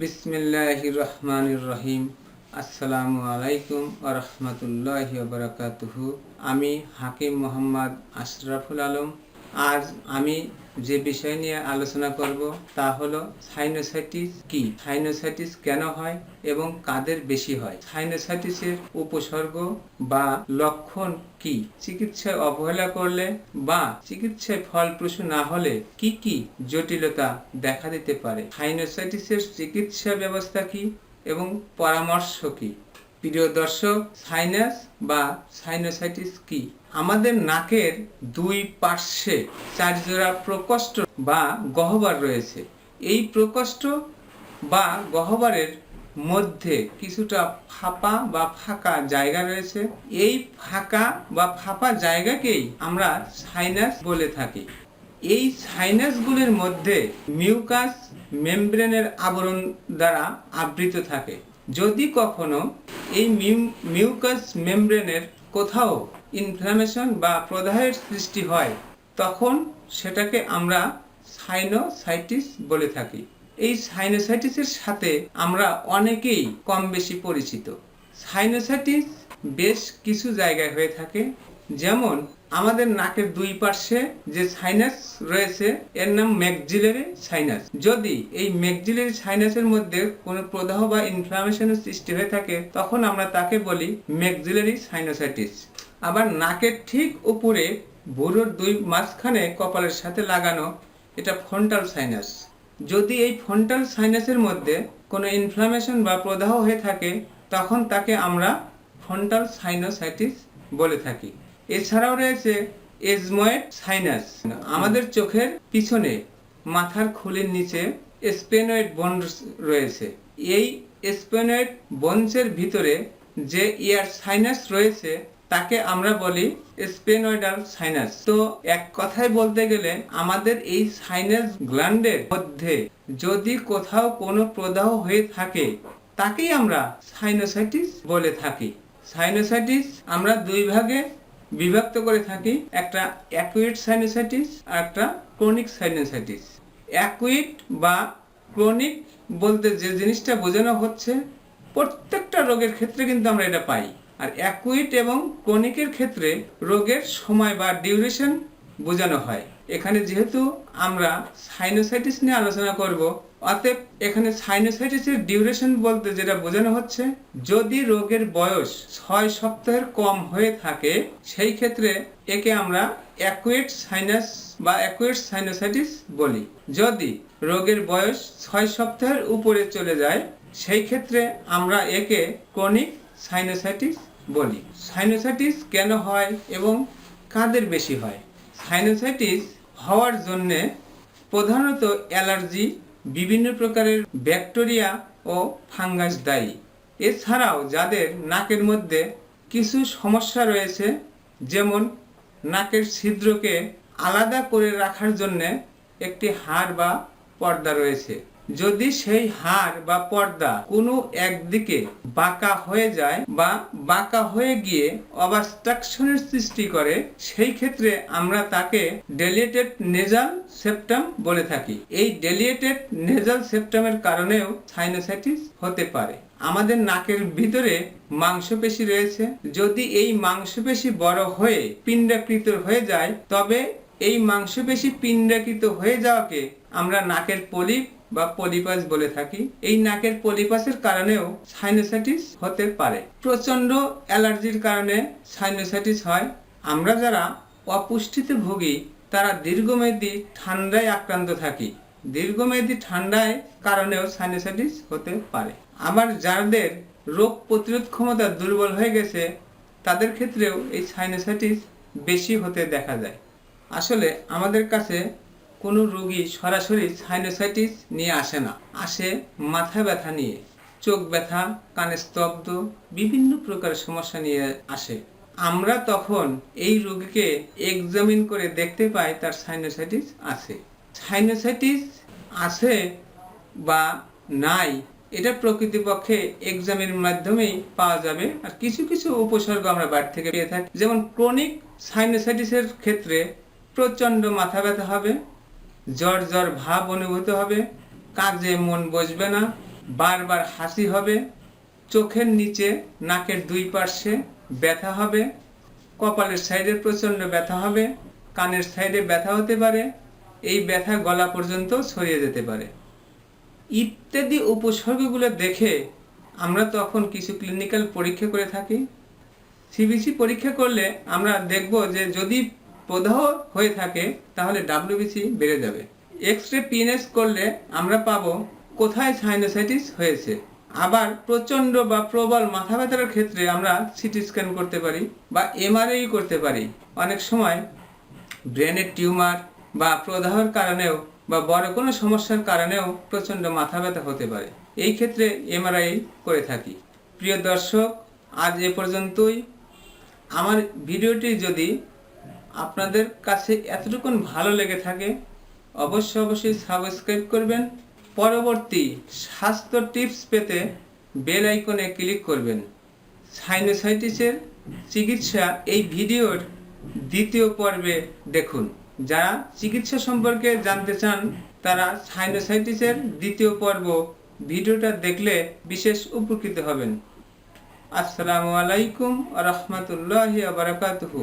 বিসমিল্লাহ রহমান রহিম আসসালামু আলাইকুম আরহামতুল্লাহ বারাকাতুহু। আমি হাকিম মোহাম্মদ আশরাফুল আলম আজ আমি যে বিষয় নিয়ে আলোচনা করব তা হলো সাইনোসাইটিস কি? সাইনোসাইটিস কেন হয় এবং কাদের বেশি হয়? সাইনোসাইটিসের উপসর্গ বা লক্ষণ কি? চিকিৎসায় অবহেলা করলে বা চিকিৎসায় ফলপ্রসূ না হলে কি কি জটিলতা দেখা দিতে পারে? সাইনোসাইটিসের চিকিৎসা ব্যবস্থা কি এবং পরামর্শ কি? প্রিয় দর্শক সাইনাস বা সাইনোসাইটিস কি? আমাদের নাকের দুই পার্শ্বে চার জোড়া প্রকোষ্ঠ বা গহ্বর রয়েছে। এই প্রকোষ্ঠ বা গহ্বরের মধ্যে কিছুটা ফাঁপা বা ফাঁকা জায়গা রয়েছে। এই ফাঁকা বা ফাঁপা জায়গাকেই আমরা সাইনাস বলে থাকি। এই সাইনাসগুলির মধ্যে মিউকাস মেমব্রেনের আবরণ দ্বারা আবৃত থাকে। যদি কখনো এই মিউ- মিউকাস মেমব্রেনের কোথাও ইনফ্লামেশন বা প্রদাহের সৃষ্টি হয়, তখন সেটাকে আমরা সাইনোসাইটিস বলে থাকি। এই সাইনোসাইটিসের সাথে আমরা অনেকেই কম বেশি পরিচিত। সাইনোসাইটিস বেশ কিছু জায়গায় হয়ে থাকে, যেমন আমাদের নাকের দুই পার্শ্বে যে সাইনাস রয়েছে, এর নাম ম্যাকজিলারি সাইনাস যদি এই ম্যাকজিলারি সাইনাসের মধ্যে কোনো প্রদাহ বা ইনফ্লামেশনের সৃষ্টি হয়ে থাকে, তখন আমরা তাকে বলি ম্যাকজিলারি সাইনোসাইটিস আবার নাকের ঠিক উপরে ভুরুর দুই মাঝখানে কপালের সাথে লাগানো, এটা ফ্রন্টাল সাইনাস যদি এই ফ্রন্টাল সাইনাসের মধ্যে কোনো ইনফ্লামেশন বা প্রদাহ হয়ে থাকে, তখন তাকে আমরা ফ্রন্টাল সাইনোসাইটিস বলে থাকি। এছাড়াও রয়েছে এজময়েড সাইনাস। আমাদের চোখের পিছনে, মাথার খুলির নিচে স্পেনয়েড বন রয়েছে। এই স্পেনয়েড বনসের ভিতরে যে ইয়ার সাইনাস রয়েছে, তাকে আমরা বলি স্পেনয়েডাল সাইনাস। তো এক কথায় বলতে গেলে, আমাদের এই সাইনাস গ্ল্যান্ডের মধ্যে যদি কোথাও কোনো প্রদাহ হয়ে থাকে, তাকেই আমরা সাইনোসাইটিস বলে থাকি। সাইনোসাইটিস আমরা দুই ভাগে বিভক্ত করে থাকি একটা অ্যাকুইট সাইনোসাইটিস আর একটা ক্রনিক সাইনোসাইটিস অ্যাকুইট বা ক্রনিক বলতে যে জিনিসটা বোঝানো হচ্ছে, প্রত্যেকটা রোগের ক্ষেত্রে কিন্তু আমরা এটা পাই। আর অ্যাকুইট এবং ক্রনিকের ক্ষেত্রে রোগের সময় বা ডিউরেশন বোঝানো হয়। এখানে যেহেতু আমরা সাইনোসাইটিস নিয়ে আলোচনা করব অতএব এখানে সাইনোসাইটিসের ডিউরেশন বলতে যেটা বোঝানো হচ্ছে, যদি রোগের বয়স ছয় সপ্তাহের কম হয়ে থাকে, সেই ক্ষেত্রে একে আমরা অ্যাকুয়েট সাইনাস বা অ্যাকুয়েট সাইনোসাইটিস বলি। যদি রোগের বয়স ছয় সপ্তাহের উপরে চলে যায়, সেই ক্ষেত্রে আমরা একে ক্রনিক সাইনোসাইটিস বলি। সাইনোসাইটিস কেন হয় এবং কাদের বেশি হয়? সাইনোসাইটিস হওয়ার জন্যে প্রধানত অ্যালার্জি বিভিন্ন প্রকারের ব্যাকটেরিয়া ও ফাঙ্গাস দায়ী। এছাড়াও যাদের নাকের মধ্যে কিছু সমস্যা রয়েছে, যেমন নাকের ছিদ্রকে আলাদা করে রাখার জন্যে একটি হাড় বা পর্দা রয়েছে। যদি সেই হাড় বা পর্দা কোনো একদিকে বাঁকা হয়ে যায় বা বাঁকা হয়ে গিয়ে অবস্ট্রাকশনের সৃষ্টি করে, সেই ক্ষেত্রে আমরা তাকে ডেলিয়েটেড নেজাল সেপ্টাম বলে থাকি। এই ডেলিয়েটেড নেজাল সেপ্টামের কারণেও সাইনোসাইটিস হতে পারে। আমাদের নাকের ভিতরে মাংসপেশি রয়েছে। যদি এই মাংসপেশি বড় হয়ে পিণ্ডাকৃত হয়ে যায়, তবে এই মাংসপেশি পিণ্ডাকৃত হয়ে যাওয়াকে আমরা নাকের পলিপ বা পলিপাস বলে থাকি, এই নাকের পলিপাসের কারণেও সাইনোসাইটিস হতে পারে। প্রচণ্ড অ্যালার্জির কারণে সাইনোসাইটিস হয়। আমরা যারা অপুষ্টিতে ভুগি, তারা দীর্ঘমেয়াদী ঠান্ডায় আক্রান্ত থাকি। দীর্ঘমেয়াদী ঠান্ডায় কারণেও সাইনোসাইটিস হতে পারে। আবার যাদের রোগ প্রতিরোধ ক্ষমতা দুর্বল হয়ে গেছে, তাদের ক্ষেত্রেও এই সাইনোসাইটিস বেশি হতে দেখা যায়। আসলে আমাদের কাছে কোনো রোগী সরাসরি সাইনোসাইটিস নিয়ে আসে না। আসে মাথা ব্যথা নিয়ে, চোখ ব্যথা, কানে স্তব্ধ, বিভিন্ন প্রকার সমস্যা নিয়ে আসে। আমরা তখন এই রোগীকে এক্সামিন করে দেখতে পাই তার সাইনোসাইটিস আছে। সাইনোসাইটিস আছে বা নাই, এটা প্রকৃতিপক্ষে এক্সামের মাধ্যমেই পাওয়া যাবে। আর কিছু কিছু উপসর্গ আমরা বাড়ি থেকে পেয়ে থাকি। যেমন ক্রনিক সাইনোসাইটিসের ক্ষেত্রে প্রচণ্ড মাথা ব্যথা হবে জ্বর জ্বর ভাব অনুভূত হবে কাজে মন বসবে না, বারবার হাসি হবে, চোখের নিচে নাকের দুই পার্শ্বে ব্যথা হবে, কপালের সাইডে প্রচণ্ড ব্যথা হবে, কানের সাইডে ব্যথা হতে পারে, এই ব্যথা গলা পর্যন্ত ছড়িয়ে যেতে পারে। ইত্যাদি উপসর্গগুলো দেখে আমরা তখন কিছু ক্লিনিক্যাল পরীক্ষা করে থাকি। সিবিসি পরীক্ষা করলে আমরা দেখব যে যদি প্রদাহ হয়ে থাকে, তাহলে ডাব্লিউবিসি বেড়ে যাবে। এক্স রে পিএনএস করলে আমরা পাবো কোথায় সাইনোসাইটিস হয়েছে। আবার প্রচণ্ড বা প্রবল মাথা ব্যথার ক্ষেত্রে আমরা সিটি স্ক্যান করতে পারি বা এমআরআই করতে পারি। অনেক সময় ব্রেনের টিউমার বা প্রদাহের কারণেও বা বড় কোনো সমস্যার কারণেও প্রচণ্ড মাথা ব্যথা হতে পারে। এই ক্ষেত্রে এমআরআই করে থাকি। প্রিয় দর্শক, আজ এ পর্যন্তই। আমার ভিডিওটি যদি আপনাদের কাছে এতটুকুন ভালো লেগে থাকে অবশ্যই অবশ্যই সাবস্ক্রাইব করবেন। পরবর্তী স্বাস্থ্য টিপস পেতে বেল আইকনে ক্লিক করবেন। সাইনোসাইটিসের চিকিৎসা এই ভিডিওর দ্বিতীয় পর্বে দেখুন। যারা চিকিৎসা সম্পর্কে জানতে চান, তারা সাইনোসাইটিসের দ্বিতীয় পর্ব ভিডিওটা দেখলে বিশেষ উপকৃত হবেন। আসসালামু আলাইকুম রহমতুল্লাহ বারাকাতুহু।